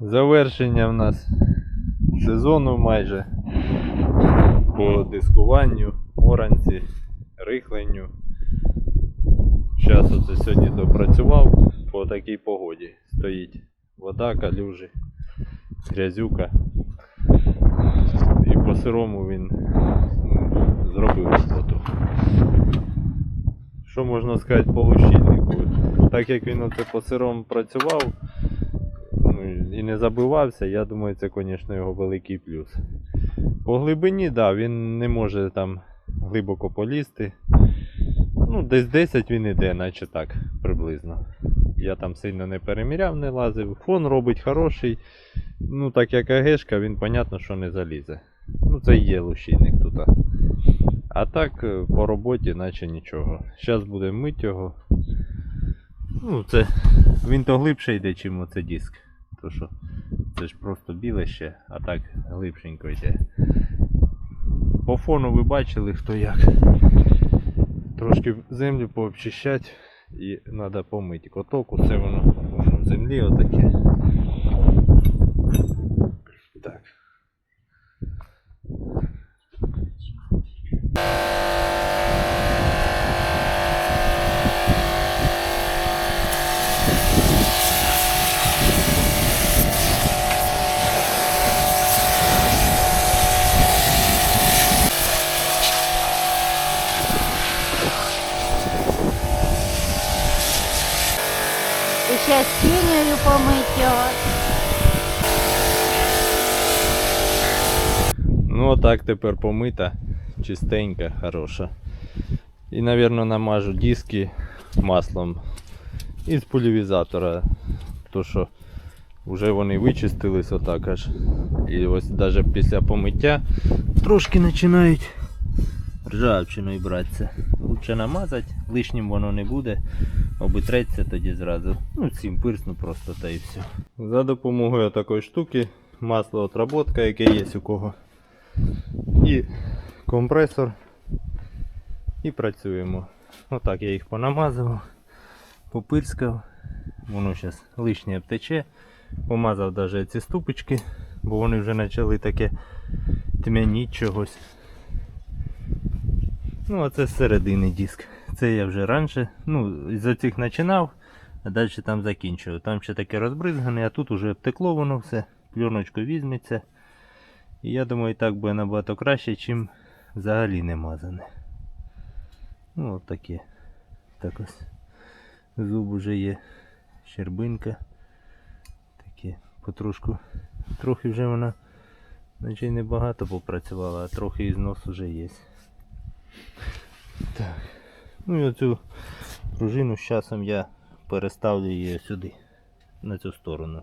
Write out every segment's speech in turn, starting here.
Завершення в нас сезону майже по дискуванню, оранці, рихленню. Зараз оце сьогодні допрацював по такій погоді. Стоїть вода, калюжі, грязюка. І по сирому він зробив роботу. Що можна сказати по лущильнику? Так як він оце по сирому працював ну, і не забивався, я думаю, це, звісно, його великий плюс. По глибині, да, він не може там глибоко полізти. Ну, десь 10 він іде, наче так, приблизно. Я там сильно не переміряв, не лазив. Фон робить хороший. Ну, так як АГшка, він, понятно, що не залізе. Ну, це і є лущильник тут. А так, е, по роботі, наче нічого. Зараз будемо мити його. Ну, це він то глибше йде, чим оце диск. То що це ж просто біле ще, а так глибшенько йде. По фону ви бачили хто як. Трошки землю пообчищати і треба помити. Коток, це воно, воно в землі отаке. Так. І ще з помить його. Ну отак тепер помита, чистенька, хороша. І, напевно, намажу диски маслом із пульверизатора. То що вже вони вичистились отак аж. І ось навіть після помиття трошки починають ржавчиною братися. Лучше намазати, лишнім воно не буде. Обитреться тоді зразу. Ну, цим пирсну просто та і все. За допомогою такої штуки масло отработка, яке є у кого. І компресор. І працюємо. Отак я їх понамазував, попирскав. Воно зараз лишнє обтече. Помазав навіть ці ступочки, бо вони вже почали таке тьмяніть чогось. Ну, а це з середини диск. Це я вже раніше, ну, за цих починав, а далі там закінчував. Там ще таке розбризгане, а тут уже обтекло воно все, пленочку візьметься. І я думаю, так буде набагато краще, чим взагалі не мазане. Ну, от таке. Так ось. Зуб уже є. Щербинка. Таке потрошку. Трохи вже вона, наче й небагато попрацювала, а трохи і знос уже є. Так. Ну і оцю пружину з часом я переставлю її сюди, на цю сторону.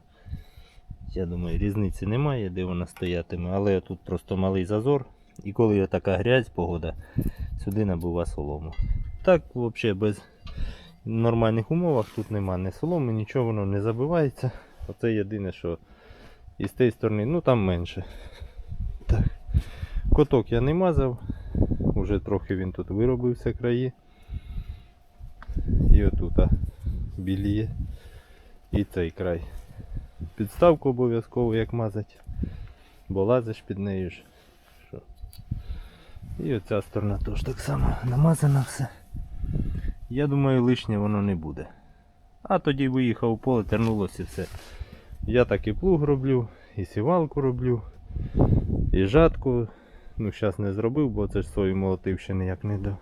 Я думаю, різниці немає, де вона стоятиме, але тут просто малий зазор. І коли є така грязь, погода, сюди набува солому. Так, взагалі, без нормальних умовах тут нема ні соломи, нічого воно не забивається. Оце єдине, що і з тієї сторони, ну там менше. Так. Коток я не мазав, уже трохи він тут виробився краї. І отут біліє. І цей край. Підставку обов'язково як мазать, бо лазиш під нею ж. Що. І оця сторона теж так само намазана все. Я думаю, лишнє воно не буде. А тоді виїхав у поле, тернулося все. Я так і плуг роблю, і сівалку роблю, і жатку. Ну, зараз не зробив, бо це ж свою молотив ще ніяк не дав.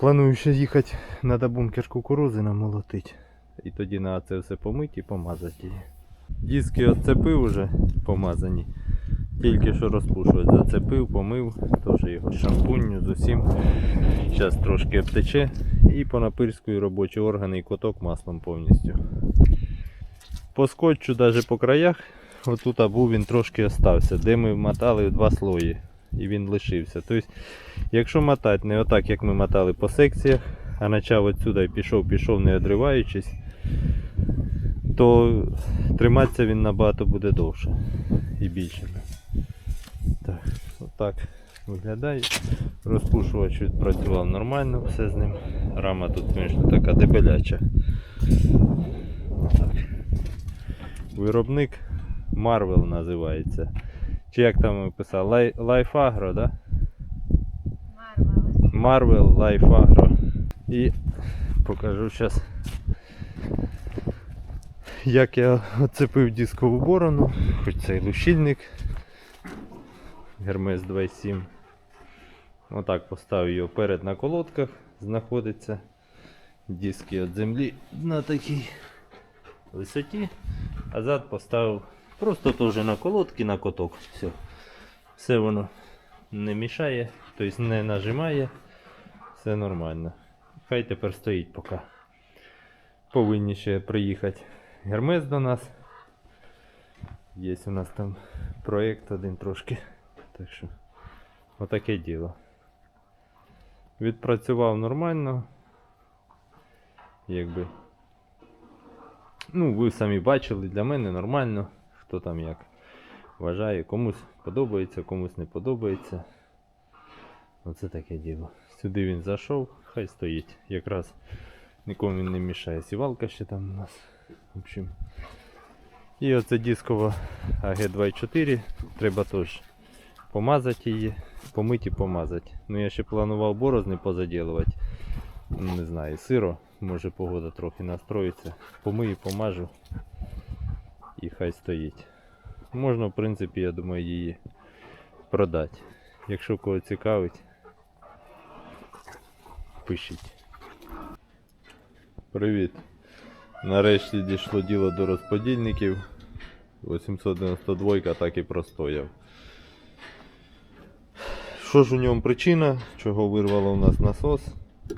Планую ще їхати, треба бункер кукурузи намолотить. І тоді на це все помити і помазати її. Диски отцепив уже помазані. Тільки що розпушувати. Зацепив, помив, теж його шампунню з усім. Зараз трошки обтече і понапирскую робочі органи і коток маслом повністю. По скотчу, навіть по краях, отут був він трошки остався, де ми мотали два слої. І він лишився. Тобто, якщо мотати не отак, як ми мотали по секціях, а почав отсюди і пішов, пішов, не одриваючись, то триматися він набагато буде довше і більше. Так, отак виглядає. Розпушувач відпрацював нормально, все з ним. Рама тут, звісно, така дебеляча. Виробник Marvel називається. Чи як там писав? Лай, Life Agro, да? Marvel Life Agro. І покажу зараз. Як я оцепив дискову борону, хоч цей лущильник Hermes 2.7. Отак поставив його перед на колодках, знаходиться. Диски від землі на такій висоті. А зад поставив просто теж на колодки на коток. Все. Все воно не мішає, тобто не нажимає. Все нормально. Хай тепер стоїть поки. Повинні ще приїхати Гермес до нас. Є у нас там проєкт один трошки. Так що отаке діло. Відпрацював нормально. Якби. Ну, ви самі бачили, для мене нормально. Хто там як вважає, комусь подобається, комусь не подобається. Оце таке діло. Сюди він зайшов, хай стоїть. Якраз нікому він не мішає. Сівалка ще там у нас. В общем. І оце дискова АГ-24. Треба теж помазати її, помити і помазати. Ну я ще планував борозни позаділувати. Не знаю, сиро, може погода трохи настроїться. Помию, помажу і хай стоїть. Можна, в принципі, я думаю, її продати. Якщо кого цікавить, пишіть. Привіт. Нарешті дійшло діло до розподільників. 892 так і простояв. Що ж у ньому причина, чого вирвало у нас насос?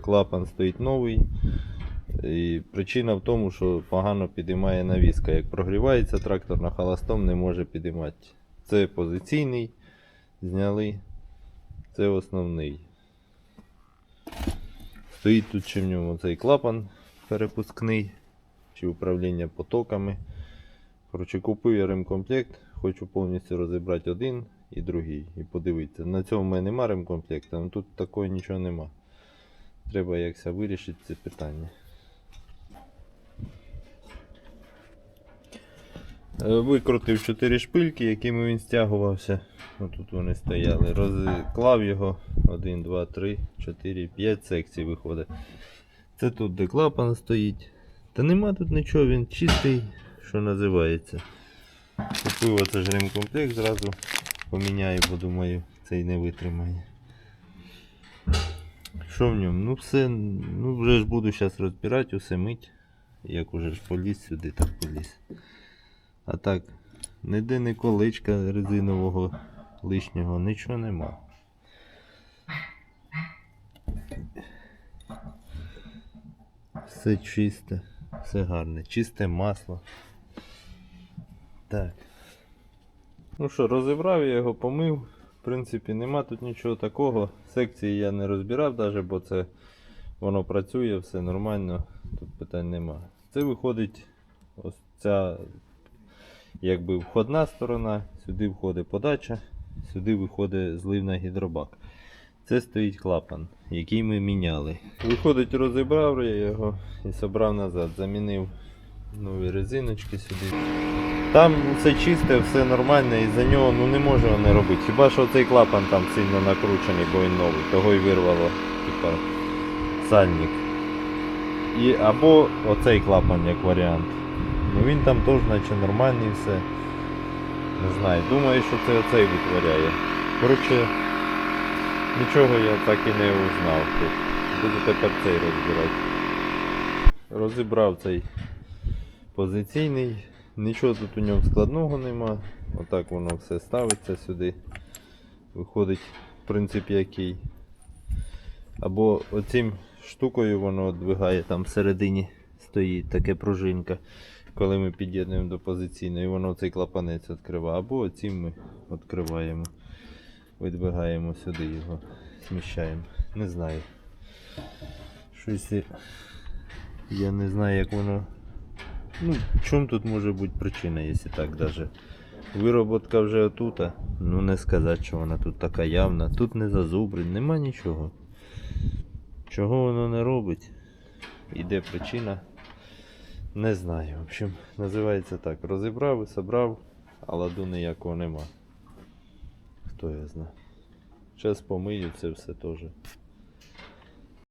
Клапан стоїть новий. І причина в тому, що погано підіймає навіска. Як прогрівається трактор на холостом не може підіймати. Це позиційний, зняли. Це основний. Стоїть тут чи в ньому цей клапан перепускний, чи управління потоками. Коротше, купив я ремкомплект, хочу повністю розібрати один і другий. І подивитися. На цьому в мене нема ремкомплекта, але тут такого нічого нема. Треба якось вирішити це питання. Викрутив 4 шпильки, якими він стягувався. Отут вони стояли. Розклав його. 1, 2, 3, 4, 5 секцій виходить. Це тут де клапан стоїть. Та нема тут нічого, він чистий, що називається. Купив оце ж ремкомплект зразу. Поміняю, бо думаю, цей не витримає. Що в ньому? Ну все, ну вже ж буду зараз розбирати, усе мить. Як уже ж поліз сюди, так поліз. А так, ніде не колечка резинового лишнього, нічого нема. Все чисте, все гарне, чисте масло. Так. Ну що, розібрав я його, помив. В принципі, нема тут нічого такого. Секції я не розбирав навіть, бо це воно працює, все нормально, тут питань нема. Це виходить ось ця якби входна сторона, сюди входить подача, сюди виходить зливна гідробак. Це стоїть клапан, який ми міняли. Виходить, розібрав я його і собрав назад. Замінив нові резиночки сюди. Там все чисте, все нормально, і за нього ну, не можу не робити. Хіба що цей клапан там сильно накручений, бо він новий, того й вирвало типа, сальник. І, або оцей клапан як варіант. Ну він там теж наче нормальний все. Не знаю, думаю, що це оцей витворяє. Коротше, нічого я так і не узнав тут. Буду тепер цей розбирати. Розібрав цей позиційний. Нічого тут у ньому складного нема. Отак воно все ставиться сюди. Виходить, в принципі, який. Або оцим штукою воно двигає там всередині стоїть таке пружинка. Коли ми під'єднуємо до позиційної, воно цей клапанець відкриває. Або оцим ми відкриваємо. Видвигаємо сюди його, зміщаємо. Не знаю. Щось я- не знаю, як воно. Ну, в чому тут може бути причина, якщо так даже. Вироботка вже отута. Ну не сказати, що вона тут така явна. Тут не зазубрень, нема нічого. Чого воно не робить? І де причина? Не знаю. В общем, називається так. Розібрав і собрав, а ладу ніякого нема. Хто я знає. Зараз помию це все теж.